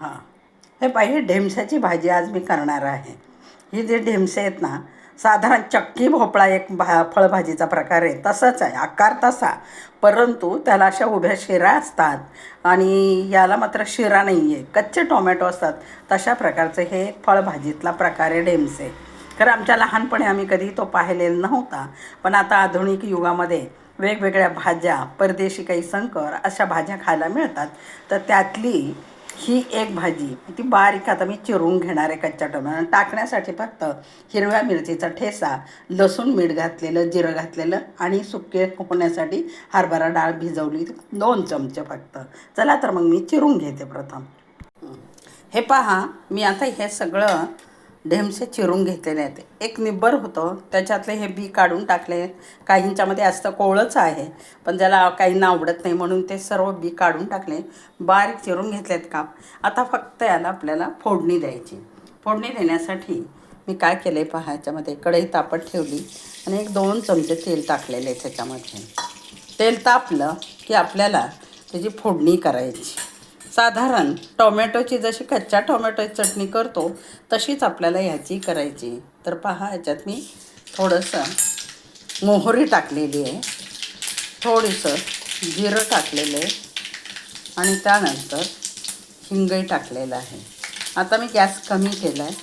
हां. हे पाहिजे ढेमशाची भाजी आज मी करणार आहे. ही जे ढेमसे आहेत ना साधारण चक्की भोपळा एक भा फळभाजीचा प्रकार आहे. तसाच आहे आकार तसा. परंतु त्याला अशा उभ्या शिरा असतात आणि याला मात्र शिरा नाही आहे कच्चे टोमॅटो असतात. तशा प्रकारचं हे फळभाजीतला प्रकार आहे ढेमसे खरं आमच्या लहानपणी आम्ही कधी तो पाहिलेला नव्हता. पण आता आधुनिक युगामध्ये वेगवेगळ्या भाज्या परदेशी काही संकर अशा भाज्या खायला मिळतात. तर त्यातली ही एक भाजी. ती बारीक आता मी चिरून घेणार आहे कच्च्या टोमॅटो. टाकण्यासाठी फक्त हिरव्या मिरचीचा ठेसा लसूण मीठ घातलेलं जिरं घातलेलं आणि सुके होण्यासाठी हरभरा डाळ भिजवली. दोन चमचे फक्त. चला तर मग मी चिरून घेते प्रथम. हे पहा मी आता हे सगळं ढेमसे चिरून घेतलेले आहेत. एक निब्बर होतं. त्याच्यातले हे बी काढून टाकले. काहींच्यामध्ये असतं कोवळंच आहे. पण ज्याला काहींना आवडत नाही म्हणून ते सर्व बी काढून टाकले. बारीक चिरून घेतलेत काप आता फक्त याला आपल्याला फोडणी द्यायची. फोडणी देण्यासाठी मी काय केलं आहे पहा ह्याच्यामध्ये कढई तापत ठेवली आणि एक दोन चमचे तेल टाकलेले आहे त्याच्यामध्ये. तेल तापलं की आपल्याला त्याची फोडणी करायची. साधारण टोमॅटोची जशी कच्च्या टोमॅटोची चटणी करतो तशीच आपल्याला ह्याची करायची. तर पहा ह्याच्यात मी थोडंसं मोहरी टाकलेली आहे. थोडंसं जिरं टाकलेलं आहे. आणि त्यानंतर हिंगही टाकलेलं आहे. आता मी गॅस कमी केला आहे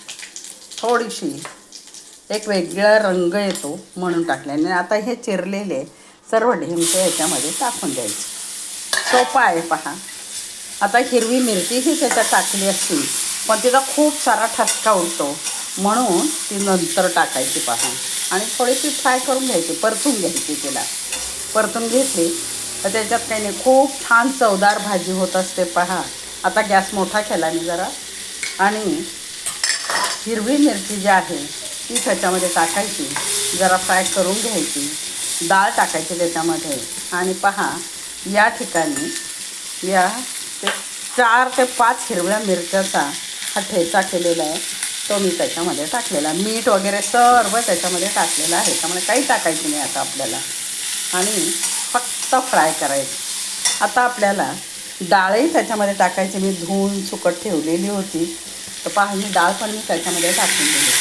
थोडीशी एक वेगळा रंग येतो म्हणून टाकल्याने. आता हे चिरलेले सर्व ढेमचे याच्यामध्ये टाकून द्यायचे. सोपा आहे पहा. आता हिरवी मिरचीही त्याच्यात टाकली असती पण तिचा खूप सारा ठसका उडतो. म्हणून ती नंतर टाकायची पहा. आणि थोडीशी फ्राय करून घ्यायची परतून घ्यायची तिला. परतून घेतली तर त्याच्यात काही नाही खूप छान चवदार भाजी होत असते पहा. आता गॅस मोठा केला मी जरा. आणि हिरवी मिरची जी आहे ती त्याच्यामध्ये टाकायची. जरा फ्राय करून घ्यायची. डाळ टाकायची त्याच्यामध्ये. आणि पहा या ठिकाणी या ते चार ते पाच हिरव्या मिरच्याचा हा ठेचा केलेला आहे. तो मी त्याच्यामध्ये टाकलेला मीठ वगैरे सर्व त्याच्यामध्ये टाकलेलं आहे. त्यामुळे काही टाकायचं नाही आता आपल्याला. आणि फक्त फ्राय करायचं. आता आपल्याला डाळही त्याच्यामध्ये टाकायची. मी धुवून सुकट ठेवलेली होती. तर पहा ही डाळ पण मी त्याच्यामध्ये टाकून दिली.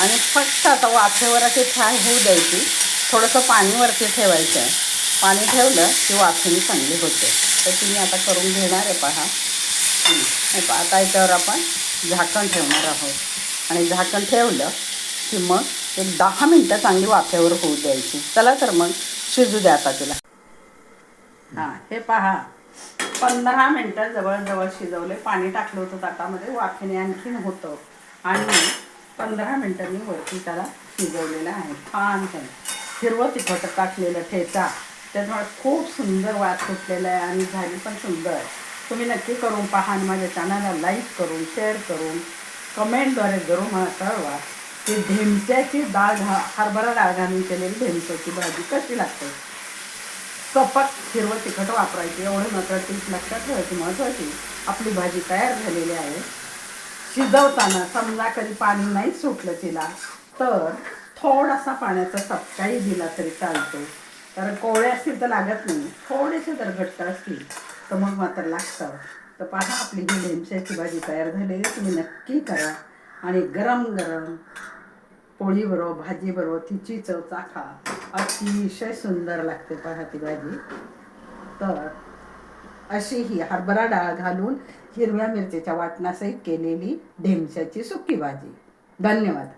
आणि फक्त आता वाफेवर अशी फ्राय होऊ द्यायची. थोडंसं पाणीवरती ठेवायचं आहे. पाणी ठेवलं की वाफेने चांगली होते. तर तुम्ही आता करून घेणार आहे पहा. हे पहा आता याच्यावर आपण झाकण ठेवणार आहोत. आणि झाकण ठेवलं की मग एक दहा मिनटं चांगली वाफ्यावर होऊ द्यायची. चला तर मग शिजू द्या आता तिला. हां हे पहा. पंधरा मिनटं जवळजवळ शिजवले. पाणी टाकलं होतं ताटामध्ये. वाफेने आणखीन होतं. आणि पंधरा मिनटं मी वरती त्याला शिजवलेलं आहे. छान छान हिरवं तिखट टाकलेलं ठेचा. त्याच्यामुळे खूप सुंदर वाद सुटलेला आहे आणि झाली पण सुंदर. तुम्ही नक्की करून पहा आणि माझ्या चॅनलला लाईक करून शेअर करून कमेंटद्वारे जरूर मला कळवा की ढेमच्याची डाळ घा हरभरा डाळ घालून केलेली ढेमच्याची भाजी कशी लागते. सपक हिरवं तिखट वापरायची एवढं मात्र टीप लक्षात ठेवायची महत्त्वाची. आपली भाजी तयार झालेली आहे. शिजवताना समजा कधी पाणी नाही सुटलं तिला तर थोडासा पाण्याचा सपकाही दिला तरी चालतो. कारण कोवळे असतील तर लागत नाही. थोडेसे जर घट्ट असतील तर मग मात्र लागतं. तर पहा आपली ही ढेमशाची भाजी तयार झालेली तुम्ही नक्की करा. आणि गरम गरम पोळीबरोबर भाजीबरोबर तिची चव चाखा. अतिशय सुंदर लागते पहा ती भाजी. तर अशी ही हरभरा डाळ घालून हिरव्या मिरचीच्या वाटणासहित केलेली ढेमशाची सुकी भाजी. धन्यवाद.